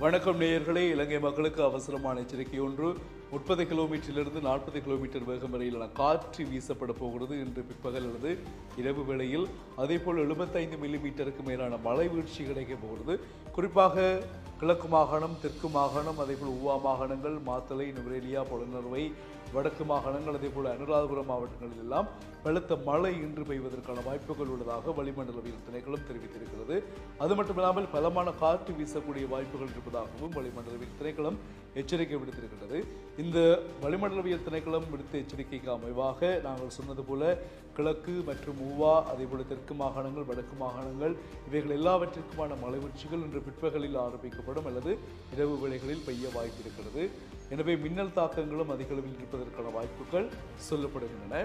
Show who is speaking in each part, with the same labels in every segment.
Speaker 1: வணக்கம் நேயர்களே. இலங்கை மக்களுக்கு அவசரமான எச்சரிக்கை ஒன்று. முப்பது கிலோமீட்டரிலிருந்து நாற்பது கிலோமீட்டர் வேகம் வரையிலான காற்று வீசப்பட போகிறது. இன்று பிற்பகல் அல்லது இரவு வேளையில். அதேபோல் எழுபத்தைந்து மில்லிமீட்டருக்கு மேலான மழை வீழ்ச்சி கிடைக்க போகிறது. குறிப்பாக கிழக்கு மாகாணம் தெற்கு மாகாணம் அதேபோல் உவா மாகாணங்கள் மாத்தளை நுவரேலியா பொலனறுவை வடக்கு மாகாணங்கள் அதேபோல் அனுராதபுரம் மாவட்டங்களில் எல்லாம் பலத்த மழை இன்று பெய்வதற்கான வாய்ப்புகள் உள்ளதாக வளிமண்டலவியல் திணைக்களம் தெரிவித்திருக்கிறது. அது மட்டுமில்லாமல் பலமான காற்று வீசக்கூடிய வாய்ப்புகள் இருப்பதாகவும் வளிமண்டலவியல் திணைக்களம் எச்சரிக்கை விடுத்திருக்கிறது இந்த வளிமண்டலவியல் திணைக்களம் விடுத்த எச்சரிக்கைக்கு அமைவாக நாங்கள் சொன்னது போல கிழக்கு மற்றும் மூவா அதேபோல தெற்கு மாகாணங்கள் வடக்கு மாகாணங்கள் இவைகள் எல்லாவற்றிற்குமான மலை உச்சிகள் இன்று பிற்பகலில் ஆரம்பிக்கப்படும் அல்லது இரவு வேளைகளில் பெய்ய வாய்ப்பு இருக்கிறது எனவே மின்னல் தாக்கங்களும் அதிகளவில் இருப்பதற்கான வாய்ப்புகள் சொல்லப்படுகின்றன.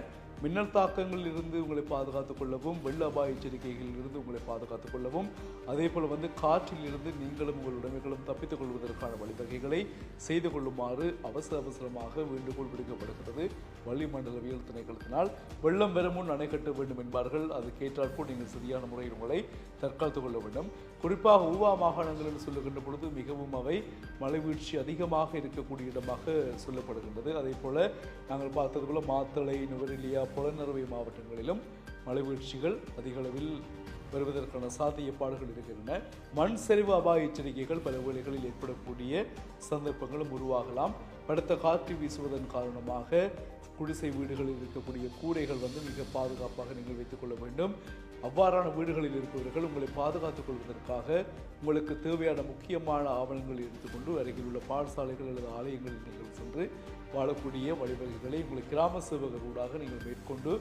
Speaker 1: மின்னல் தாக்கங்களில் இருந்து உங்களை பாதுகாத்துக் கொள்ளவும் வெள்ள அபாய எச்சரிக்கைகளில் இருந்து உங்களை பாதுகாத்துக் கொள்ளவும் அதே போல் வந்து காற்றில் இருந்து நீங்களும் உங்கள் உடைமைகளும் தப்பித்துக் கொள்வதற்கான வழிவகைகளை செய்து கொள்ளுமாறு அவசர அவசரமாக வேண்டுகோள் விடுக்கப்படுகிறது. வளிமண்டலவியல் திணைக்களத்தினால் வெள்ளம் வரும் முன் அணை கட்ட வேண்டும் என்பார்கள். அதுக்கேற்றாற்போல் நீங்கள் சரியான முறையில் உங்களை தற்காத்துக் கொள்ள வேண்டும். குறிப்பாக ஊவா மாகாணங்களில் சொல்லுகின்ற பொழுது மிகவும் அவை மலைவீழ்ச்சி அதிகமாக இருக்கக்கூடிய இடமாக சொல்லப்படுகின்றது. அதே போல நாங்கள் பார்த்தது போல மாத்தளை நுவரெலியா புலனறுவை மாவட்டங்களிலும் மலைவீழ்ச்சிகள் அதிகளவில் வருவதற்கான சாத்தியப்பாடுகள் இருக்கின்றன. மண் சரிவு அபாய எச்சரிக்கைகள் பல வேளைகளில் ஏற்படக்கூடிய சந்தர்ப்பங்களும் உருவாகலாம். படுத்த காற்று வீசுவதன் காரணமாக குடிசை வீடுகளில் இருக்கக்கூடிய கூரைகள் வந்து மிக பாதுகாப்பாக நீங்கள் வைத்துக் கொள்ள வேண்டும். அவ்வாறான வீடுகளில் இருப்பவர்கள் உங்களை பாதுகாத்துக் கொள்வதற்காக உங்களுக்கு தேவையான முக்கியமான ஆவணங்களை எடுத்துக்கொண்டு அருகில் உள்ள பாடசாலைகள் அல்லது ஆலயங்களில் நீங்கள் சென்று வாழக்கூடிய வழிவகைகளை உங்கள் கிராம சேவகர் ஊடாக நீங்கள் மேற்கொண்டு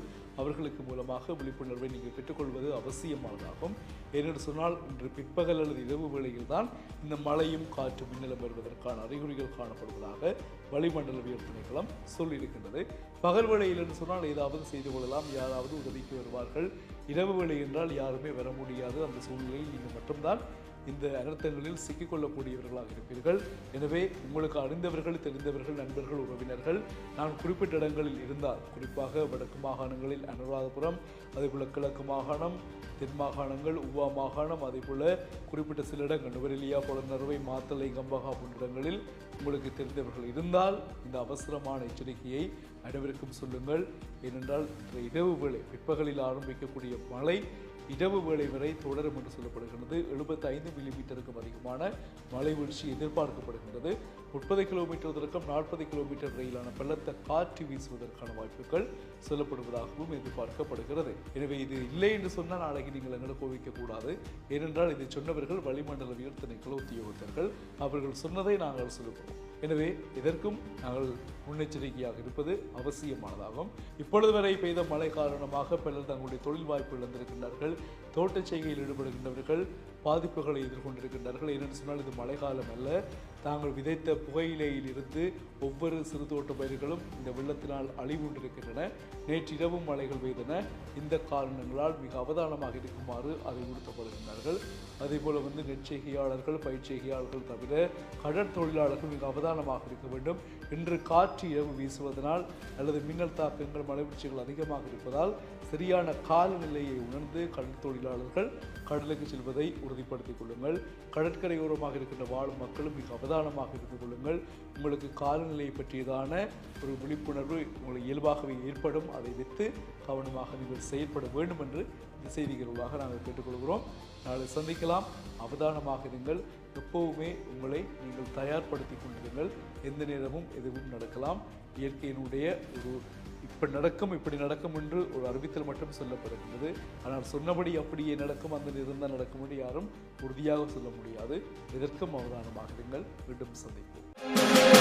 Speaker 1: அவர்களுக்கு மூலமாக விழிப்புணர்வை நீங்கள் பெற்றுக்கொள்வது அவசியமானதாகும். ஏனென்று சொன்னால் இன்று பிற்பகல் அல்லது இரவு வேளையில் தான் இந்த மழையும் காற்று மின்னலும் வருவதற்கான அறிகுறிகள் காணப்படுவதாக வளிமண்டலவியல் திணைக்களம் சொல்லியிருக்கின்றது. பகல் வேளையில் என்று சொன்னால் ஏதாவது செய்து கொள்ளலாம் யாராவது உதவிக்கு வருவார்கள். இரவு வேளை என்றால் யாருமே வர முடியாது. அந்த சூழ்நிலையில் நீங்கள் மட்டும்தான் இந்த அனர்த்தங்களில் சிக்கிக்கொள்ளக்கூடியவர்களாக இருப்பீர்கள். எனவே உங்களுக்கு அறிந்தவர்கள் தெரிந்தவர்கள் நண்பர்கள் உறவினர்கள் நான் குறிப்பிட்ட இடங்களில் இருந்தால் குறிப்பாக வடக்கு மாகாணங்களில் அனுராதபுரம் அதேபோல கிழக்கு மாகாணம் தென் மாகாணங்கள் உவா மாகாணம் அதேபோல் குறிப்பிட்ட சில இடங்கள் நுவரெலியா பொலனறுவை மாத்தளை கம்பகா போன்ற இடங்களில் உங்களுக்கு தெரிந்தவர்கள் இருந்தால் இந்த அவசரமான எச்சரிக்கையை அனைவருக்கும் சொல்லுங்கள். ஏனென்றால் இந்த இரவு வேளை பிற்பகலில் ஆரம்பிக்கக்கூடிய மழை இரவு வேளை வரை தொடரும் என்று சொல்லப்படுகிறது எழுபத்தி ஐந்து மில்லிமீட்டருக்கும் அதிகமான மழை வீழ்ச்சி எதிர்பார்க்கப்படுகின்றது. முப்பது கிலோமீட்டர் தொடக்கம் நாற்பது கிலோமீட்டர் வரையிலான பலத்த காற்று வீசுவதற்கான வாய்ப்புகள் சொல்லப்படுவதாகவும் எதிர்பார்க்கப்படுகிறது. எனவே இது இல்லை என்று சொன்னால் நாளைக்கு நீங்கள் எங்களை கோவிக்க கூடாது. ஏனென்றால் இதை சொன்னவர்கள் வளிமண்டலவியல் திணைக்கள உத்தியோகத்தர்கள். அவர்கள் சொன்னதை நாங்கள் சொல்லுகிறோம். எனவே இதற்கும் நாங்கள் முன்னெச்சரிக்கையாக இருப்பது அவசியமானதாகும். இப்பொழுது வரை பெய்த மழை காரணமாக பலர் தங்களுடைய தொழில் வாய்ப்பு இழந்திருக்கின்றார்கள். தோட்டச் செய்கையில் ஈடுபடுகின்றவர்கள் பாதிப்புகளை எதிர்கொண்டிருக்கின்றார்கள். ஏனென்று சொன்னால் இது மழைக்காலம் அல்ல. தாங்கள் விதைத்த புகையிலையில் இருந்து ஒவ்வொரு சிறு தோட்ட பயிர்களும் இந்த வெள்ளத்தினால் அழிவுண்டிருக்கின்றன. நேற்றிரவும் மழைகள் பெய்தன. இந்த காரணங்களால் மிக அவதானமாக இருக்குமாறு அறிவுறுத்தப்படுகின்றார்கள் அதேபோல் வந்து நெற்செய்கையாளர்கள் பயிற்செய்கையாளர்கள் தவிர கடற்தொழிலாளர்கள் மிக அவதானமாக இருக்க வேண்டும். இன்று காற்று இரவு வீசுவதனால் அல்லது மின்னல் தாக்கங்கள் மலைவீழ்ச்சிகள் அதிகமாக இருப்பதால் சரியான காலநிலையை உணர்ந்து கடல் தொழிலாளர்கள் கடலுக்கு செல்வதை உறுதிப்படுத்திக் கொள்ளுங்கள். கடற்கரையோரமாக இருக்கின்ற வாழும் மக்களும் மிக அவதானமாக இருந்து கொள்ளுங்கள். உங்களுக்கு காலநிலை பற்றியதான ஒரு விழிப்புணர்வு உங்களுக்கு இயல்பாகவே ஏற்படும். அதை வைத்து கவனமாக நீங்கள் செயல்பட வேண்டும் என்று இந்த செய்திகளூடாக நாங்கள் கேட்டுக்கொள்கிறோம். நாளை சந்திக்கலாம். அவதானமாக இருங்கள். எப்போவுமே உங்களை நீங்கள் தயார்படுத்தி கொண்டிருங்கள். எந்த நேரமும் எதுவும் நடக்கலாம். இயற்கையினுடைய ஒரு இப்படி நடக்கும் இப்படி நடக்கும் என்று ஒரு அறிவித்தல் மட்டும் சொல்லப்படுகின்றது. ஆனால் சொன்னபடி அப்படியே நடக்கும் அந்த நேரம் நடக்கும் என்று யாரும் உறுதியாக சொல்ல முடியாது. இதற்கும் அவதானமாக இருங்கள் மீண்டும் சந்திப்போம்.